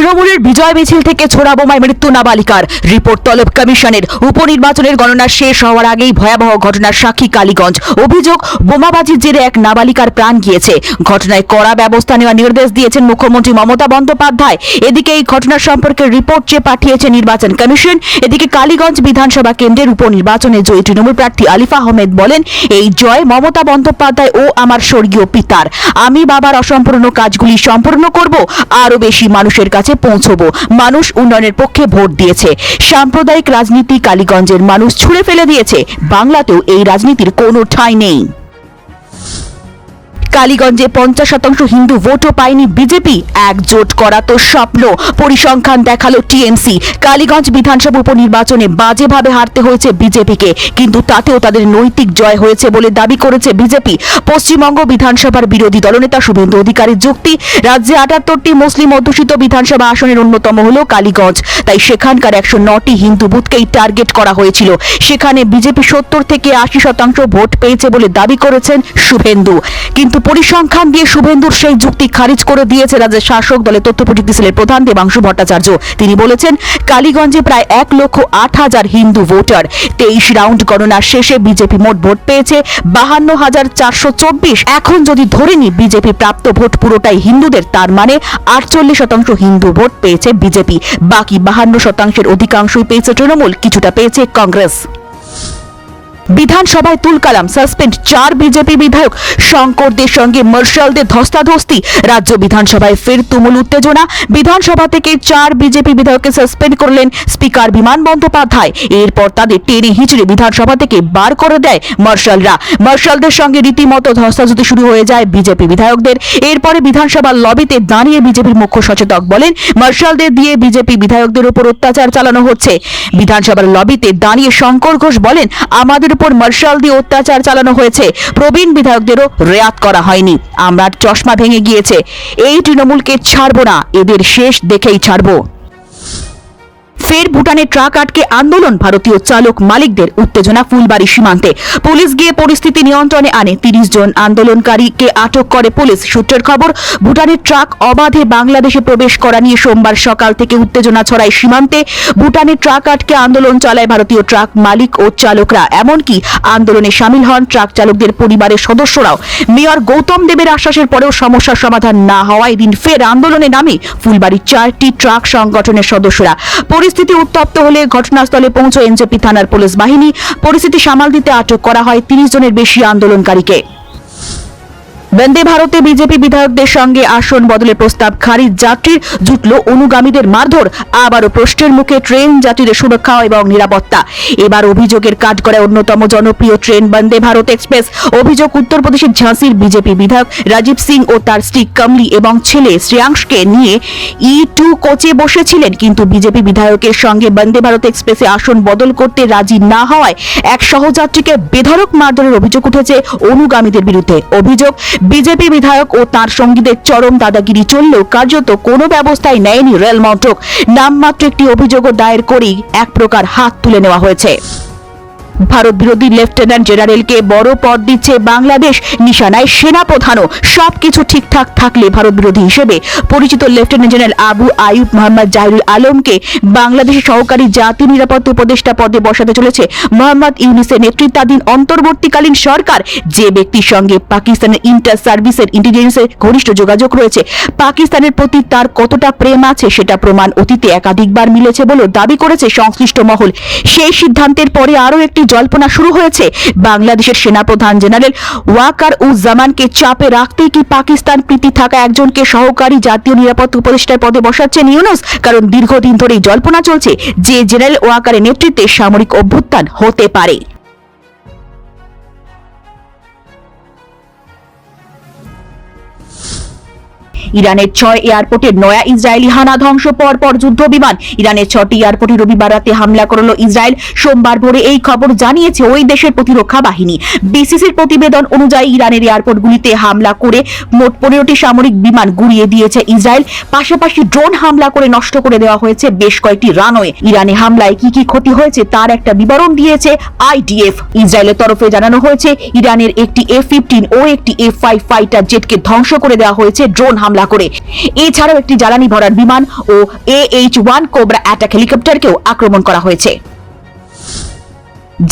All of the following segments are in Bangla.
তৃণমূলের বিজয় মিছিল থেকে ছোড়া বোমায় মৃত্যু নাবালিকার। রিপোর্ট তলব কমিশনের। উপনির্বাচনের গণনা শেষ হওয়ার আগেই ভয়াবহ ঘটনার সাক্ষী কালীগঞ্জ। অভিযোগ, বোমাবাজির জেরে এক নাবালিকার প্রাণ গিয়েছে। ঘটনায় কড়া ব্যবস্থা নেওয়ার নির্দেশ দিয়েছেন মুখ্যমন্ত্রী মমতা বন্দ্যোপাধ্যায়। এদিকে এই ঘটনা সম্পর্কে রিপোর্ট চেয়ে পাঠিয়েছে নির্বাচন কমিশন, এদিকে কালীগঞ্জ বিধানসভা কেন্দ্রের উপনির্বাচনে জয়ী তৃণমূল প্রার্থী আলিফা আহমেদ বলেন, এই জয় মমতা বন্দ্যোপাধ্যায় ও আমার স্বর্গীয় পিতার। আমি বাবার অসম্পূর্ণ কাজগুলি সম্পূর্ণ করব, আরও বেশি মানুষের কাছে পৌঁছবো। মানুষ উন্নয়নের পক্ষে ভোট দিয়েছে। সাম্প্রদায়িক রাজনীতি কালীগঞ্জের মানুষ ছুঁড়ে ফেলে দিয়েছে। বাংলাতেও এই রাজনীতির কোনো ঠাঁই নেই। কালীগঞ্জে পঞ্চাশ শতাংশ হিন্দু ভোটও পায়নি বিজেপি। একজোট করা তো স্বপ্ন, পরিসংখ্যান দেখাল টিএমসি। কালীগঞ্জ বিধানসভা উপনির্বাচনে বাজেভাবে হারতে হয়েছে বিজেপিকে, কিন্তু তাতেও তাদের নৈতিক জয় হয়েছে বলে দাবি করেছে বিজেপি। পশ্চিমবঙ্গ বিধানসভার বিরোধী দলনেতা শুভেন্দু অধিকারীর যুক্তি, রাজ্যে আটাত্তরটি মুসলিম অধ্যুষিত বিধানসভা আসনের অন্যতম হল কালীগঞ্জ। তাই সেখানকার একশো নটি হিন্দু বুথকেই টার্গেট করা হয়েছিল। সেখানে বিজেপি সত্তর থেকে আশি শতাংশ ভোট পেয়েছে বলে দাবি করেছেন শুভেন্দু। কিন্তু পরিসংখ্যান দিয়ে শুভেন্দুর সেই যুক্তি খারিজ করে দিয়েছে রাজ্যের শাসক দলের তথ্য প্রযুক্তি সেলের প্রধান দেবাংশু ভট্টাচার্য। তিনি বলেছেন, কালীগঞ্জে প্রায় এক লক্ষ আট হাজার হিন্দু ভোটার। তেইশ রাউন্ড গণনা শেষে বিজেপি মোট ভোট পেয়েছে বাহান্ন হাজার চারশো চব্বিশ। এখন যদি ধরে নি বিজেপি প্রাপ্ত ভোট পুরোটাই হিন্দুদের, তার মানে আটচল্লিশ শতাংশ হিন্দু ভোট পেয়েছে বিজেপি। বাকি বাহান্ন শতাংশের অধিকাংশই পেয়েছে তৃণমূল, কিছুটা পেয়েছে কংগ্রেস। বিধানসভায় তুলকালাম সাসপেন্ড চার বিজেপি বিধায়ক। শঙ্করদের সঙ্গে মার্শালদের ধস্তাধস্তি। রাজ্য বিধানসভায় ফের তুমুল উত্তেজনা। বিধানসভা থেকে চার বিজেপি বিধায়ককে সাসপেন্ড করলেন স্পিকার বিমান বন্দ্যোপাধ্যায়। এরপর তাদের টেনে হিচড়ে বিধানসভা থেকে বার করে দেয় মার্শালরা। মার্শালদের সঙ্গে রীতিমতো ধস্তাধস্তি শুরু হয়ে যায় বিজেপি বিধায়কদের। এরপরে বিধানসভার লবিতে দাঁড়িয়ে বিজেপির মুখ্য সচেতক বলেন মার্শালদের দিয়ে বিজেপি বিধায়কদের উপর অত্যাচার চালানো হচ্ছে। বিধানসভার লবিতে দাঁড়িয়ে শঙ্কর ঘোষ বলেন, আমাদের উপর মার্শাল দিয়ে অত্যাচার চালানো হয়েছে। প্রবীণ বিধায়কদেরও রেয়াত করা হয়নি। আমরা চশমা ভেঙে গিয়েছে। এই তৃণমূলকে ছাড়বো না। এদের শেষ দেখেই ছাড়বো। ফের ভুটানে ট্রাক আটকে আন্দোলন ভারতীয় চালক মালিকদের উত্তেজনা ফুলবাড়ি সীমান্তে। পুলিশ গিয়ে পরিস্থিতি নিয়ন্ত্রণে আনে। তিরিশ জন আন্দোলনকারীকে আটক করে পুলিশ। সূত্রের খবর, ভুটানের ট্রাক অবাধে বাংলাদেশে প্রবেশ করা নিয়ে সোমবার সকাল থেকে উত্তেজনা ছড়ায় সীমান্তে। ভুটানের ট্রাক আটকে আন্দোলন চালায় ভারতীয় ট্রাক মালিক ও চালকরা। এমনকি আন্দোলনে সামিল হন ট্রাক চালকদের পরিবারের সদস্যরাও। মেয়র গৌতম দেবের আশ্বাসের পরেও সমস্যার সমাধান না হওয়ায় দিন ফের আন্দোলনে নামে ফুলবাড়ির চারটি ট্রাক সংগঠনের সদস্যরা। পরিস্থিতি উত্তপ্ত হলে ঘটনাস্থলে পৌঁছয় এনজেপি থানার পুলিশ বাহিনী পরিস্থিতি সামাল দিতে আটক করা হয় তিরিশ জনের বেশি আন্দোলনকারীকে। বন্দে ভারতে বিজেপি বিধায়কদের সঙ্গে আসন বদলের প্রস্তাব খারিজ। যাত্রীর জুটল অনুগামীদের মারধর, আবারও প্রশ্নের মুখে ট্রেন যাত্রীদের সুরক্ষা এবং নিরাপত্তা। এবার অভিযোগের কাজ করে অন্যতম জনপ্রিয় ট্রেন বন্দে ভারত এক্সপ্রেস। অভিযোগ উত্তরপ্রদেশের ঝাঁসির বিজেপি বিধায়ক রাজীব সিং ও তার স্ত্রী কমলি এবং ছেলে শ্রেয়াংশকে নিয়ে ই টু কোচে বসেছিলেন, কিন্তু বিজেপি বিধায়কের সঙ্গে বন্দে ভারত এক্সপ্রেসে আসন বদল করতে রাজি না হওয়ায় এক সহযাত্রীকে বেধড়ক মারধরের অভিযোগ উঠেছে অনুগামীদের বিরুদ্ধে। অভিযোগ বিজেপি বিধায়ক ও তার সঙ্গীদের চরম দাদাগিরি চললেও কার্যত কোনো ব্যবস্থাই নেয়নি রেল মন্ত্রক। নামমাত্র একটি অভিযোগও দায়ের করেই এক প্রকার হাত তুলে নেওয়া হয়েছে। ভারত বিরোধী লেফটেন্যান্ট জেনারেলকে বড় পদ দিচ্ছে বাংলাদেশ। নিশানায় সেনা প্রধানও সবকিছু ঠিকঠাক থাকলে ভারত বিরোধী হিসেবে পরিচিত লেফটেন্যান্ট জেনারেল আবু আয়ুব মোহাম্মদ জাহিরুল আলমকে বাংলাদেশের সহকারী জাতীয় নিরাপত্তা উপদেষ্টা পদে বসাতে চলেছে মোহাম্মদ ইউনিসের নেতৃত্বাধীন অন্তর্বর্তীকালীন সরকার। যে ব্যক্তির সঙ্গে পাকিস্তানের ইন্টার সার্ভিসের ইন্টেলিজেন্সের ঘনিষ্ঠ যোগাযোগ রয়েছে, পাকিস্তানের প্রতি তার কতটা প্রেম আছে সেটা প্রমাণ অতীতে একাধিকবার মিলেছে বলেও দাবি করেছে সংশ্লিষ্ট মহল। সেই সিদ্ধান্তের পরে আরও একটি জল্পনা শুরু হয়েছে। বাংলাদেশের সেনাপ্রধান জেনারেল ওয়াকার উজ্জামানকে চাপে রাখতে কি পাকিস্তান প্রীতি থাকা একজনকে সহকারী জাতীয় নিরাপত্তা উপদেষ্টার পদে বসাচ্ছেন ইউনুস কারণ দীর্ঘদিন ধরেই জল্পনা চলছে যে জেনারেল ওয়াকারের নেতৃত্বে সামরিক অভ্যুত্থান হতে পারে। ইরানের ছয় এয়ারপোর্টে নয়া ইসরায়েলি হানা ধ্বংস পর পর যুদ্ধ বিমান ইরানের ছটি এয়ারপোর্টে রবিবার রাতে হামলা করল ইসরায়েল। সোমবার ভোরে এই খবর জানিয়েছে ওই দেশের প্রতিরক্ষা বাহিনী। বিসিসির প্রতিবেদন অনুযায়ী ইরানের এয়ারপোর্টগুলিতে হামলা করে মোট পনেরোটি সামরিক বিমান গুড়িয়ে দিয়েছে ইসরায়েল। পাশাপাশি ড্রোন হামলা করে নষ্ট করে দেওয়া হয়েছে বেশ কয়েকটি রানওয়ে। ইরানে হামলায় কি কি ক্ষতি হয়েছে তার একটা বিবরণ দিয়েছে আইডিএফ। ইসরায়েলের তরফে জানানো হয়েছে, ইরানের একটি এফ ফিফটিন ও একটি এফ ফাইভ ফাইটার জেটকে ধ্বংস করে দেওয়া হয়েছে ড্রোন হামলা হামলা করে। এছাড়াও একটি জ্বালানি ভরার বিমান ও এইচ ওয়ান কোবরা অ্যাটাক হেলিকপ্টারকেও আক্রমণ করা হয়েছে।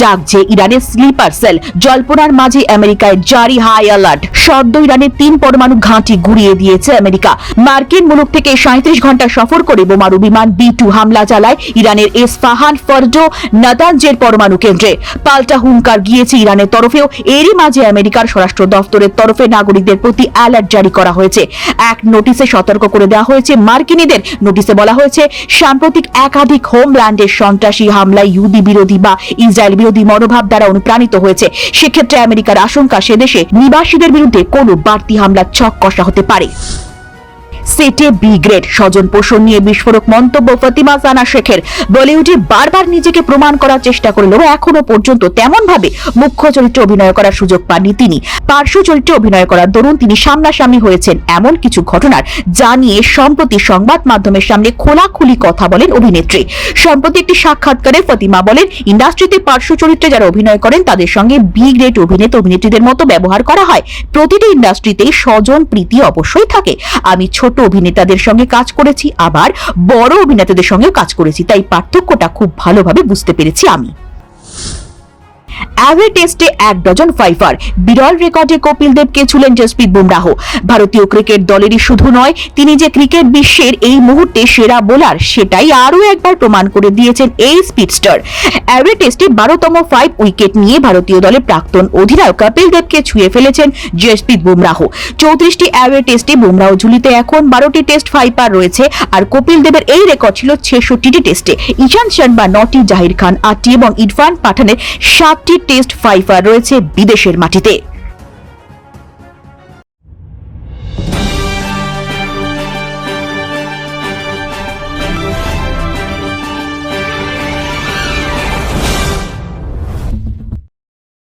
যাক যে ইরানের স্লিপার সেল, জল্পনার মাঝে আমেরিকায় জারি হাই অ্যালার্ট সদ্য ইরানের তিন পরমাণু ঘাঁটি গুড়িয়ে দিয়েছে আমেরিকা। মার্কিন মুলুক থেকে সাঁত্রিশ ঘণ্টা সফর করে বোমারু বিমান বি টু হামলা চালায় ইরানের এসফাহান ফরজো নাতানজের পরমাণু কেন্দ্রে। পাল্টা হুঙ্কার গিয়েছে ইরানের তরফেও। এরই মাঝে আমেরিকার স্বরাষ্ট্র দফতরের তরফে নাগরিকদের প্রতি অ্যালার্ট জারি করা হয়েছে। এক নোটিশে সতর্ক করে দেওয়া হয়েছে, মার্কিনীদের নোটিশে বলা হয়েছে, সাম্প্রতিক একাধিক হোমল্যান্ডের সন্ত্রাসী হামলায় ইহুদি বিরোধী বা ইসরায়েল বিরোধী মনোভাব দ্বারা অনুপ্রাণিত হয়েছে। সেক্ষেত্রে আমেরিকার আশঙ্কা, সে দেশে নিবাসীদের বিরুদ্ধে কোনো বাড়তি হামলার ছক কষা হতে পারে। সেটে বি গ্রেড স্বজন পোষণ নিয়ে বিস্ফোরক মন্তব্য ফতিমা সানা শেখের। বলিউডে বারবার নিজেকে প্রমাণ করার চেষ্টা করলেও এখনও পর্যন্ত তেমন ভাবে মুখ্য চরিত্রে অভিনয় করার সুযোগ পাননি তিনি। পার্শ্ব চরিত্রে অভিনয় করার দরুন তিনি সামনাসামনি হয়েছেন এমন কিছু ঘটনার, যা নিয়ে সম্প্রতি সংবাদ মাধ্যমের সামনে খোলাখুলি কথা বলেন অভিনেত্রী। সম্প্রতি একটি সাক্ষাৎকারে ফতিমা বলেন, ইন্ডাস্ট্রিতে পার্শ্ব চরিত্রে যারা অভিনয় করেন, তাদের সঙ্গে বি গ্রেড অভিনেতা অভিনেত্রীদের মতো ব্যবহার করা হয়। প্রতিটি ইন্ডাস্ট্রিতেই স্বজন প্রীতি অবশ্যই থাকে। আমি ছোট অভিনেতাদের সঙ্গে কাজ করেছি, আবার বড় অভিনেতাদের সঙ্গেও কাজ করেছি। তাই পার্থক্যটা খুব ভালোভাবে বুঝতে পেরেছি আমি। অ্যাভে টেস্টে এক ডজন ফাইফার। বিরল রেকর্ডে কপিল দেবকে ছুলেন জসপ্রীত বুমরাহ। ভারতীয় ক্রিকেট দলেরই শুধু নয়, তিনি যে ক্রিকেট বিশ্বের এই মুহূর্তে সেরা বোলার, সেটাই আরও একবার প্রমাণ করে দিয়েছেন এই স্পিডস্টার। অ্যাভে টেস্টে বারোতম ফাইভ উইকেট নিয়ে ভারতীয় দলের প্রাক্তন অধিনায়ক কপিল দেবকে ছুঁয়ে ফেলেছেন জসপ্রীত বুমরাহ। চৌত্রিশটি অ্যাওয়ে টেস্টে বুমরাহ ঝুলিতে এখন বারোটি টেস্ট ফাইপার রয়েছে, আর কপিল দেবের এই রেকর্ড ছিল ছেষট্টিটি টেস্টে। ঈশান শর্মা নটি জাহির খান, আটটি এবং ইরফান পাঠানের সাতটি টেস্ট ফাইফার রয়েছে বিদেশের মাটিতে।